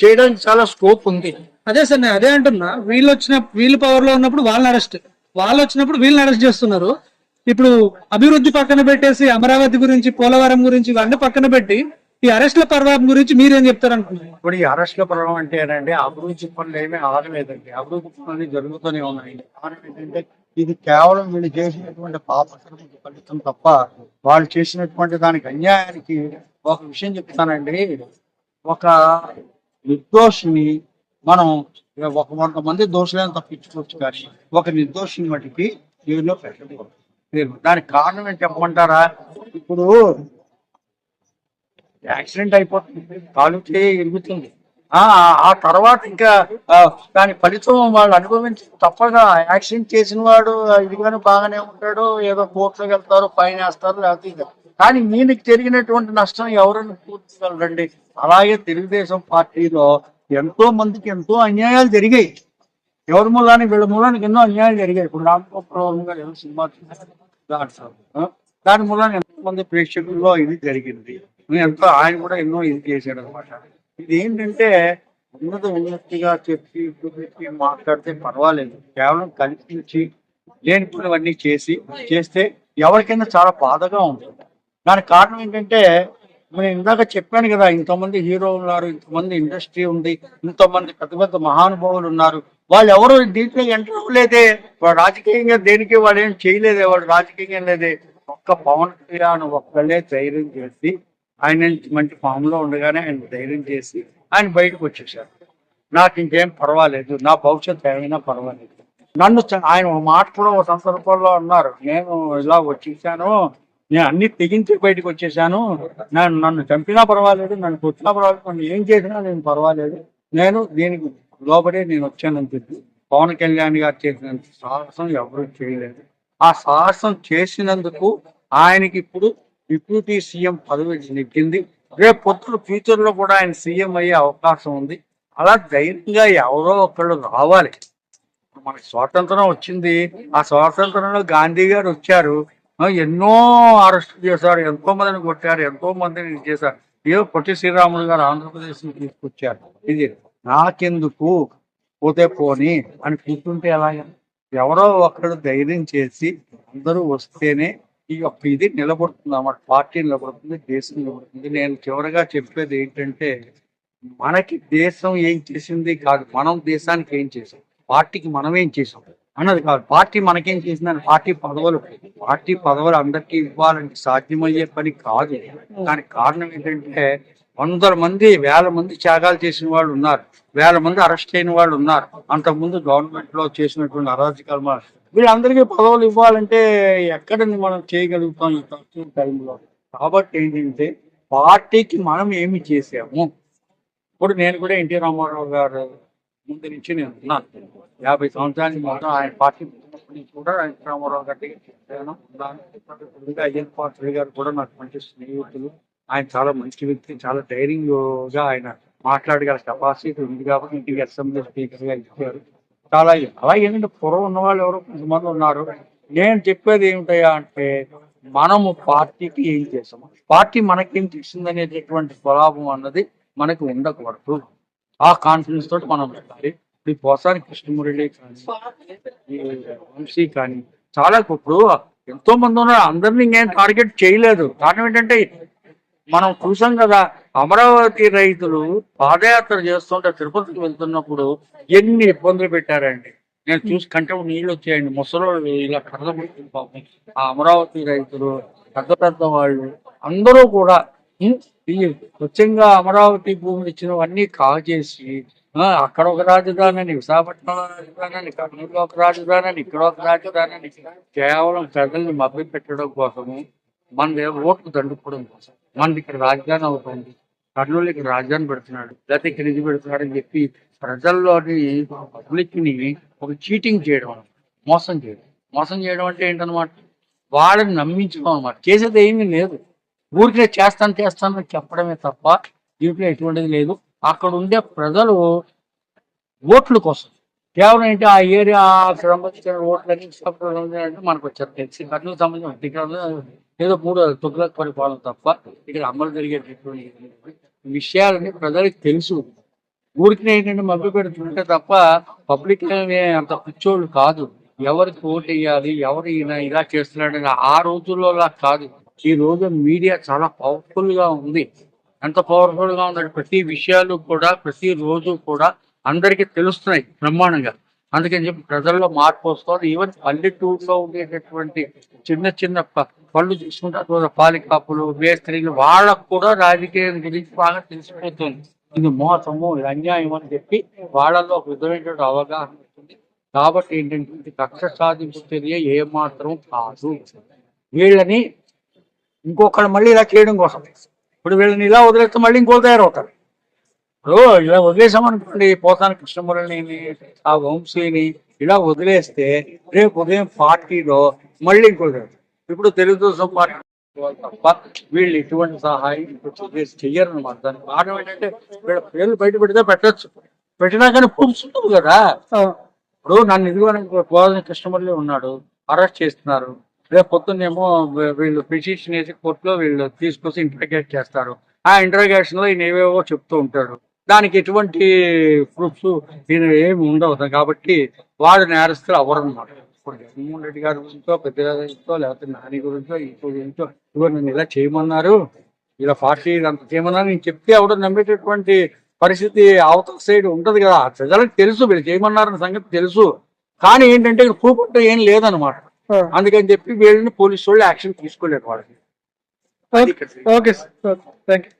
చేయడానికి చాలా స్కోప్ ఉంది. అదే సార్ నేను అదే అంటున్నా. వీళ్ళు వచ్చిన వీళ్ళు పవర్లో ఉన్నప్పుడు వాళ్ళని అరెస్ట్ వాళ్ళు వచ్చినప్పుడు వీళ్ళని అరెస్ట్ చేస్తున్నారు. ఇప్పుడు అభివృద్ధి పక్కన పెట్టేసి అమరావతి గురించి పోలవరం గురించి ఇవన్నీ పక్కన పెట్టి ఈ అరెస్ట్ల పర్వం గురించి మీరేం చెప్తారు అనుకున్నారు ఇప్పుడు ఈ అరెస్ట్ల పర్వం అంటే ఏంటంటే అభివృద్ధి పనులు ఏమీ ఆగలేదండి. అభివృద్ధి పనులు జరుగుతూనే ఉన్నాయి. కారణం ఏంటంటే ఇది కేవలం వీళ్ళు చేసినటువంటి పాపకర్మకి ఫలితం తప్ప వాళ్ళు చేసినటువంటి దానికి అన్యాయానికి ఒక విషయం చెప్తానండి. ఒక నిర్దోషిని మనం ఒక వంద మంది దోషులను తప్పించుకోవచ్చు కానీ ఒక నిర్దోషిని మటుకి జైల్లో పెట్టకూడదు. దానికి కారణం ఏంటి చెప్పమంటారా? ఇప్పుడు యాక్సిడెంట్ అయిపోతుంది. కాలు చేయి ఎరుగుతుంది ఆ ఆ తర్వాత ఇంకా దాని ఫలితం వాళ్ళు అనుభవించి తప్పగా యాక్సిడెంట్ చేసిన వాడు ఇదిగానే బాగానే ఉంటాడు ఏదో కోర్టులోకి వెళ్తారు ఫైన్ వేస్తారు లేకపోతే కానీ మీకు జరిగినటువంటి నష్టం ఎవరైనా పూర్తిగలరండి అలాగే తెలుగుదేశం పార్టీలో ఎంతో మందికి ఎంతో అన్యాయాలు జరిగాయి. ఎవరి మూలానికి వీళ్ళ మూలానికి ఎన్నో అన్యాయాలు జరిగాయి. ఇప్పుడు రామగోపాల్ గారు ఏదో సినిమా తీశారు. దాని మూలాన ఎంతో మంది ప్రేక్షకుల్లో ఇది జరిగింది. ఎంతో ఆయన కూడా ఎన్నో ఇది చేశాడు. అనమాట ఇది ఏంటంటే ఉన్నత ఉన్నతిగా చెప్పి చూపించి మాట్లాడితే పర్వాలేదు. కేవలం కల్పించి లేనిపోయినవన్నీ చేసి చేస్తే ఎవరికైనా చాలా బాధగా ఉంటుంది. దానికి కారణం ఏంటంటే నేను ఇందాక చెప్పాను కదా ఇంతమంది హీరో ఉన్నారు ఇంతమంది ఇండస్ట్రీ ఉంది ఇంతమంది పెద్ద పెద్ద మహానుభావులు ఉన్నారు. వాళ్ళు ఎవరు దీంట్లో ఎంటర్ అవ్వలేదే. వాడు రాజకీయంగా దేనికి వాడు ఏం చేయలేదే వాడు రాజకీయంగా లేదే. ఒక్క పవన్ కళ్యాణ్ ఒక్కళ్ళే ధైర్యం చేసి ఆయన మంచి ఫామ్లో ఉండగానే ఆయన ధైర్యం చేసి ఆయన బయటకు వచ్చేసారు. నాకు ఇంకేం పర్వాలేదు. నా భవిష్యత్తు ఏమైనా పర్వాలేదు. నన్ను ఆయన ఒక మాట కూడా ఒక సందర్భంలో అన్నారు. నేను ఇలా వచ్చేసాను. నేను అన్ని తెగించి బయటకు వచ్చేసాను. నన్ను నన్ను చంపినా పర్వాలేదు. నన్ను కొట్టినా పర్వాలేదు. నన్ను ఏం చేసినా నేను పర్వాలేదు. నేను దీనికి లోబడే నేను వచ్చానని చెప్పి పవన్ కళ్యాణ్ గారు చేసినంత సాహసం ఎవరు చేయలేదు. ఆ సాహసం చేసినందుకు ఆయనకి ఇప్పుడు డిప్యూటీ సీఎం పదవి నెగ్గింది రేపు పొద్దున ఫ్యూచర్లో కూడా ఆయన సీఎం అయ్యే అవకాశం ఉంది. అలా ధైర్యంగా ఎవరో ఒకళ్ళు రావాలి. మనకి స్వాతంత్రం వచ్చింది. ఆ స్వాతంత్రంలో గాంధీ గారు వచ్చారు. ఎన్నో అరెస్ట్ చేశారు. ఎంతో మందిని కొట్టారు. ఎంతో మందిని చేశారు. ఏదో పొట్టి శ్రీరాములు గారు ఆంధ్రప్రదేశ్ తీసుకొచ్చారు. ఇది నాకెందుకు? పోతే పోని అని కూర్చుంటే ఎలాగా? ఎవరో ఒకరు ధైర్యం చేసి అందరూ వస్తేనే ఈ యొక్క ఇది నిలబడుతుంది అన్నమాట. పార్టీ నిలబడుతుంది దేశం నిలబడుతుంది. నేను చివరిగా చెప్పేది ఏంటంటే మనకి దేశం ఏం చేసింది కాదు మనం దేశానికి ఏం చేసాం? పార్టీకి మనం ఏం చేసాం? అన్నది కాదు. పార్టీ మనకేం చేసిందని పార్టీ పదవులు. పార్టీ పదవులు అందరికీ ఇవ్వాలంటే సాధ్యమయ్యే పని కాదు. దానికి కారణం ఏంటంటే వందల మంది వేల మంది త్యాగాలు చేసిన వాళ్ళు ఉన్నారు. వేల మంది అరెస్ట్ అయిన వాళ్ళు ఉన్నారు. అంతకుముందు గవర్నమెంట్లో చేసినటువంటి అరాజకాలు వీళ్ళందరికీ పదవులు ఇవ్వాలంటే ఎక్కడ మనం చేయగలుగుతాం ఈ తక్కువ టైంలో. కాబట్టి ఏంటంటే పార్టీకి మనం ఏమి చేసాము? ఇప్పుడు నేను కూడా ఎన్టీ రామారావు గారు ముందు నుంచి నేను ఉన్నాను. యాభై సంవత్సరానికి మొత్తం ఆయన పార్టీ కూడా ఆయన రామారావు గారి అయ్యన్ పాత్రి గారు కూడా నాకు మంచి స్నేహితులు. ఆయన చాలా మంచి వ్యక్తి చాలా ధైర్యంగా ఆయన మాట్లాడగల కెపాసిటీ ఉంది కాబట్టి ఇంటికి అసెంబ్లీ స్పీకర్గా ఇచ్చారు. చాలా అలా ఏంటంటే పూర్వం ఉన్న వాళ్ళు ఎవరో కొంతమంది ఉన్నారు. నేను చెప్పేది ఏమిటయ్యా అంటే మనము పార్టీకి ఏం చేసాము? పార్టీ మనకేం చేసిందనేటటువంటి స్వలాభం అన్నది మనకి ఉండకూడదు. ఆ కాన్ఫిడెన్స్ తోటి మనం పెట్టాలి ఇప్పుడు పోసాని కృష్ణమురళి కానీ వంశీ కానీ చాలా ఇప్పుడు ఎంతో మంది ఉన్నారు. అందరినీ ఇంకేం టార్గెట్ చేయలేదు. కారణం ఏంటంటే మనం చూసాం కదా అమరావతి రైతులు పాదయాత్ర చేస్తుంటే తిరుపతికి వెళ్తున్నప్పుడు ఎన్ని ఇబ్బందులు పెట్టారండి. నేను చూసి కంటే నీళ్ళు వచ్చాయండి. ముసలి ఇలా కర్రబడుతుంది పాపం. ఆ అమరావతి రైతులు పెద్ద పెద్ద వాళ్ళు అందరూ కూడా ఈ స్వచ్ఛంగా అమరావతి భూములు ఇచ్చినవన్నీ కాజేసి ఆ, అక్కడ ఒక రాజధాని అని విశాఖపట్నంలో రాజధానిని కర్నూలులో ఒక రాజధాని అని ఇక్కడ ఒక రాజధానిని కేవలం ప్రజల్ని మభ్య పెట్టడం కోసము మన ఓట్లు దండుకోవడం కోసం. మనది ఇక్కడ రాజధాని అవుతుంది. కర్నూలు ఇక్కడ రాజధాని పెడుతున్నాడు. లేకపోతే ఇక్కడ ఇది పెడుతున్నాడు అని చెప్పి ప్రజల్లోని పబ్లిక్ని ఒక చీటింగ్ చేయడం మోసం చేయడం. మోసం చేయడం అంటే ఏంటన్నమాట? వాళ్ళని నమ్మించడం అనమాట చేసేది ఏమీ లేదు. ఊరికే చేస్తాను చేస్తానని చెప్పడమే తప్ప దీంట్లో ఎటువంటిది లేదు. అక్కడ ఉండే ప్రజలు ఓట్ల కోసం. కేవలం ఏంటి? ఆ ఏరియా సంబంధించిన ఓట్లన్నీ అంటే మనకు వచ్చారు తెలిసి కర్నూలు సంబంధించిన ఇక్కడ ఏదో మూడు తొగ్గులకు పరిపాలన తప్ప ఇక్కడ అమలు జరిగేటటువంటి విషయాలని ప్రజలకు తెలుసు. ఊరికి ఏంటంటే మభ్య పెడుతుంటే తప్ప పబ్లిక్ అంత పిచ్చోళ్ళు కాదు. ఎవరికి ఓటు వేయాలి ఎవరు ఇలా చేస్తున్నాడని ఆ రోజుల్లో అలా కాదు. ఈ రోజు మీడియా చాలా పవర్ఫుల్గా ఉంది. ఎంత పవర్ఫుల్గా ఉందంటే ప్రతి విషయాలు కూడా ప్రతి రోజు కూడా అందరికీ తెలుస్తున్నాయి బ్రహ్మాండంగా. అందుకని చెప్పి ప్రజల్లో మార్పు వస్తుంది. ఈవెన్ పల్లెటూరులో ఉండేటటువంటి చిన్న చిన్న ప- పళ్ళు తీసుకుంటారు పాలికాపులు మేస్త్రీలు వాళ్ళకు కూడా రాజకీయం గురించి బాగా తెలిసిపోతుంది. ఇది మోసము ఇది అన్యాయం అని చెప్పి వాళ్ళలో ఒక విధమైనటువంటి అవగాహన ఉంటుంది కాబట్టి ఏంటంటే కక్ష సాధింపు చర్య ఏమాత్రం కాదు. వీళ్ళని ఇంకొకళ్ళు మళ్ళీ ఇలా చేయడం కోసం. ఇప్పుడు వీళ్ళని ఇలా వదిలేస్తే మళ్ళీ ఇంకోళ్ళు తయారవుతారు. ఇప్పుడు ఇలా వదిలేసామనుకోండి పోతాన కృష్ణమురళిని ఆ వంశీని ఇలా వదిలేస్తే రేపు ఉదయం పార్టీలో మళ్ళీ ఇంకోటి ఇప్పుడు తెలుగుదేశం పార్టీ తప్ప వీళ్ళు ఎటువంటి సహాయం చెయ్యరు అనమాట దానికి కారణం ఏంటంటే వీళ్ళ పేర్లు బయట పెడితే పెట్టచ్చు. పెట్టినా కానీ ప్రూఫ్స్ కదా. ఇప్పుడు నన్ను ఇదిగో గోదావరి కృష్ణమురళి ఉన్నాడు అరెస్ట్ చేస్తున్నారు. రేపు పొద్దున్నేమో వీళ్ళు పిటిషన్ వేసి కోర్టులో వీళ్ళు తీసుకొచ్చి ఇంటర్గేట్ చేస్తారు. ఆ ఇంటర్గేషన్లో ఈయన ఏవేవో చెప్తూ ఉంటాడు. దానికి ఎటువంటి ప్రూఫ్స్ ఈయన ఏమి ఉండవు. కాబట్టి వాడు నేరస్తులు అవ్వరన్నమాట ఇప్పుడు జగన్మోహన్ రెడ్డి గారి గురించో పెద్దగారి లేకపోతే నాని గురించో ఇంకో గురించో ఇదిగో నన్ను ఇలా చేయమన్నారు. ఇలా పార్టీ అంత చేయమన్నారు. నేను చెప్తే ఎవడో నమ్మేటటువంటి పరిస్థితి అవతల సైడ్ ఉంటది కదా. ప్రజలకు తెలుసు వీళ్ళు చేయమన్నారన్న సంగతి తెలుసు. కానీ ఏంటంటే ప్రూఫ్ అంటే ఏం లేదనమాట అందుకని చెప్పి వీళ్ళని పోలీసు వాళ్ళు యాక్షన్ తీసుకోలేరు వాళ్ళకి. Okay okay sir thank you